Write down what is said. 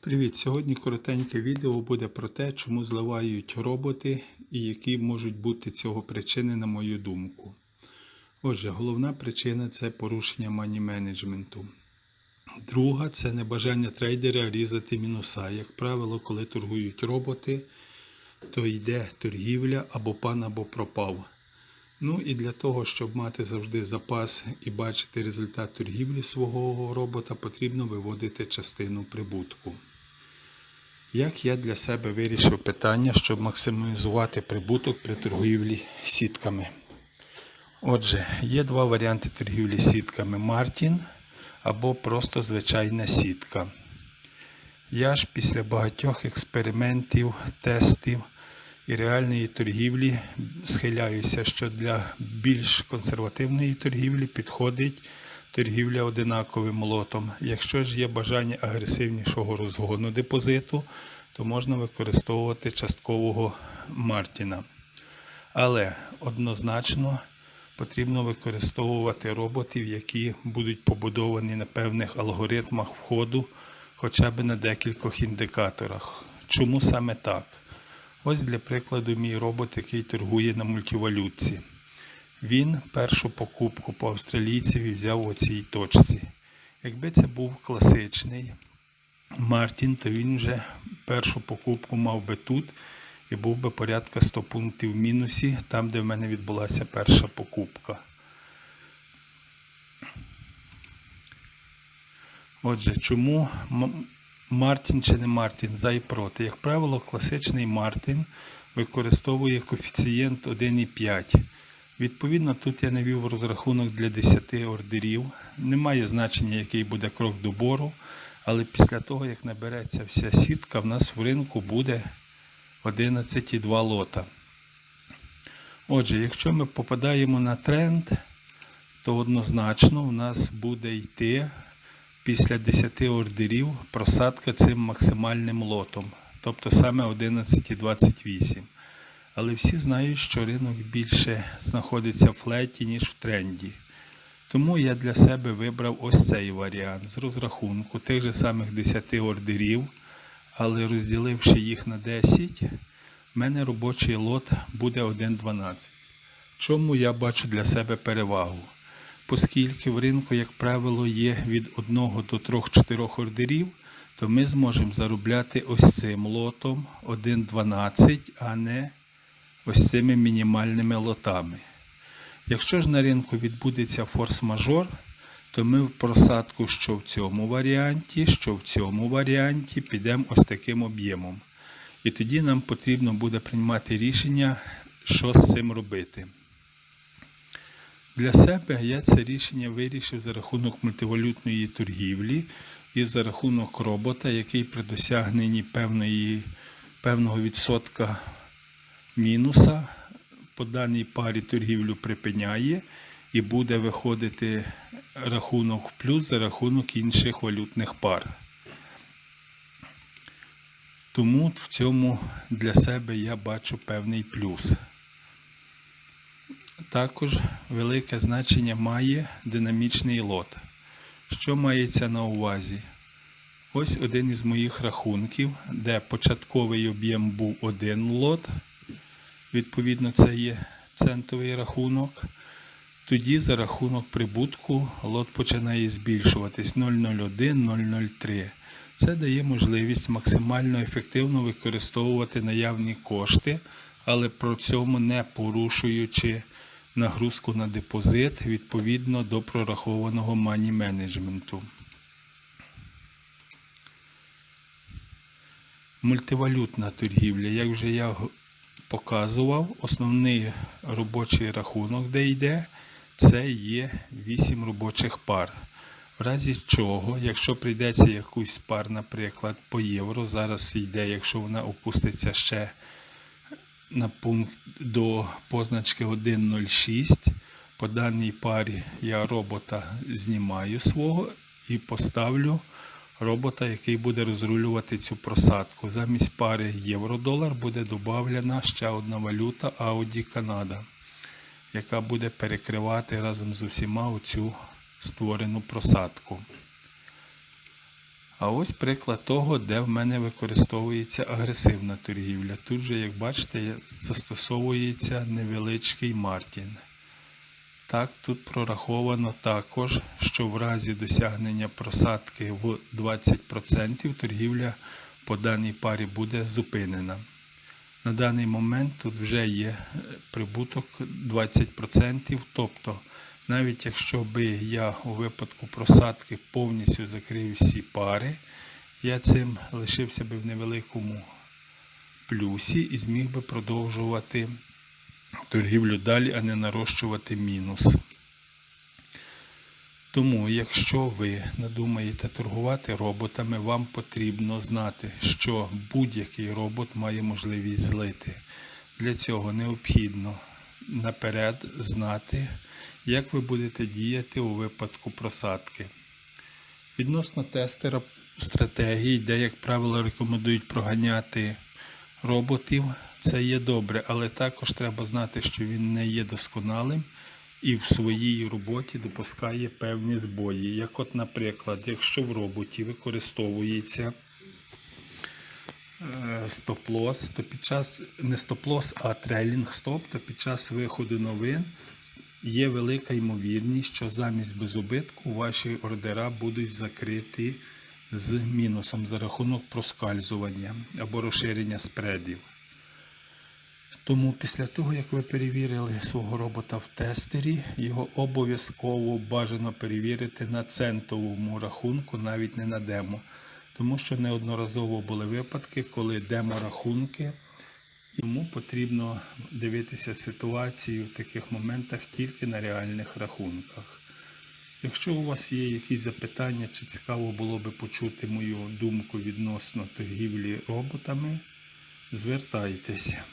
Привіт! Сьогодні коротеньке відео буде про те, чому зливають роботи і які можуть бути цього причини, на мою думку. Отже, головна причина це порушення мані менеджменту. Друга це небажання трейдера різати мінуса. Як правило, коли торгують роботи, то йде торгівля або пан, або пропав. Ну і для того, щоб мати завжди запас і бачити результат торгівлі свого робота, потрібно виводити частину прибутку. Як я для себе вирішив питання, щоб максимізувати прибуток при торгівлі сітками? Отже, є два варіанти торгівлі сітками Мартін або просто звичайна сітка. Я ж після багатьох експериментів, тестів і реальної торгівлі схиляюся, що для більш консервативної торгівлі підходить торгівля одинаковим лотом. Якщо ж є бажання агресивнішого розгону депозиту, то можна використовувати часткового Мартіна. Але однозначно потрібно використовувати роботів, які будуть побудовані на певних алгоритмах входу, хоча б на декількох індикаторах. Чому саме так? Ось для прикладу мій робот, який торгує на мультивалютці. Він першу покупку по австралійцеві взяв у цій точці. Якби це був класичний Мартін, то він вже першу покупку мав би тут і був би порядка 100 пунктів в мінусі, там, де в мене відбулася перша покупка. Отже, чому Мартін чи не Мартін за і проти? Як правило, класичний Мартін використовує коефіцієнт 1,5. Відповідно, тут я навів розрахунок для 10 ордерів. Немає значення, який буде крок добору, але після того, як набереться вся сітка, в нас в ринку буде 11,2 лота. Отже, якщо ми попадаємо на тренд, то однозначно в нас буде йти після 10 ордерів просадка цим максимальним лотом, тобто саме 11,28. Але всі знають, що ринок більше знаходиться в флеті, ніж в тренді. Тому я для себе вибрав ось цей варіант з розрахунку тих же самих 10 ордерів, але розділивши їх на 10, в мене робочий лот буде 1,12. Чому я бачу для себе перевагу? Оскільки в ринку, як правило, є від 1 до 3-4 ордерів, то ми зможемо заробляти ось цим лотом 1,12, а не ось цими мінімальними лотами. Якщо ж на ринку відбудеться форс-мажор, то ми в просадку, що в цьому варіанті, що в цьому варіанті підемо ось таким об'ємом. І тоді нам потрібно буде приймати рішення, що з цим робити. Для себе я це рішення вирішив за рахунок мультивалютної торгівлі і за рахунок робота, який при досягненні певної, певного відсотка мінуса по даній парі торгівлю припиняє і буде виходити рахунок в плюс за рахунок інших валютних пар. Тому в цьому для себе я бачу певний плюс. Також велике значення має динамічний лот. Що мається на увазі? Ось один із моїх рахунків, де початковий об'єм був один лот. Відповідно, це є центовий рахунок. Тоді за рахунок прибутку лот починає збільшуватись 0,01, 0,03. Це дає можливість максимально ефективно використовувати наявні кошти, але при цьому не порушуючи нагрузку на депозит відповідно до прорахованого мані менеджменту. Мультивалютна торгівля, як вже я показував, основний робочий рахунок, де йде, це є 8 робочих пар. В разі чого, якщо прийдеться якусь пар, наприклад, по євро, зараз йде, якщо вона опуститься ще на пункт до позначки 1.06, по даній парі я робота знімаю свого і поставлю робота, який буде розрулювати цю просадку. Замість пари євро-долар буде додана ще одна валюта Audi Канада, яка буде перекривати разом з усіма оцю створену просадку. А ось приклад того, де в мене використовується агресивна торгівля. Тут же, як бачите, застосовується невеличкий Мартін. Так, тут прораховано також, що в разі досягнення просадки в 20% торгівля по даній парі буде зупинена. На даний момент тут вже є прибуток 20%, тобто навіть якщо би я у випадку просадки повністю закрив всі пари, я цим лишився би в невеликому плюсі і зміг би продовжувати торгівлю далі, а не нарощувати мінус. Тому, якщо ви надумаєте торгувати роботами, вам потрібно знати, що будь-який робот має можливість злити. Для цього необхідно наперед знати, як ви будете діяти у випадку просадки. Відносно тестера стратегій, де, як правило, рекомендують проганяти роботів, це є добре, але також треба знати, що він не є досконалим і в своїй роботі допускає певні збої. Як, от, наприклад, якщо в роботі використовується е, стоп-лос, то під час не стоп-лос, а трейлінг стоп, то під час виходу новин є велика ймовірність, що замість безубитку ваші ордера будуть закриті з мінусом за рахунок проскальзування або розширення спредів. Тому після того, як ви перевірили свого робота в тестері, його обов'язково бажано перевірити на центовому рахунку, навіть не на демо. Тому що неодноразово були випадки, коли демо-рахунки, тому потрібно дивитися ситуацію в таких моментах тільки на реальних рахунках. Якщо у вас є якісь запитання, чи цікаво було би почути мою думку відносно торгівлі роботами, звертайтеся.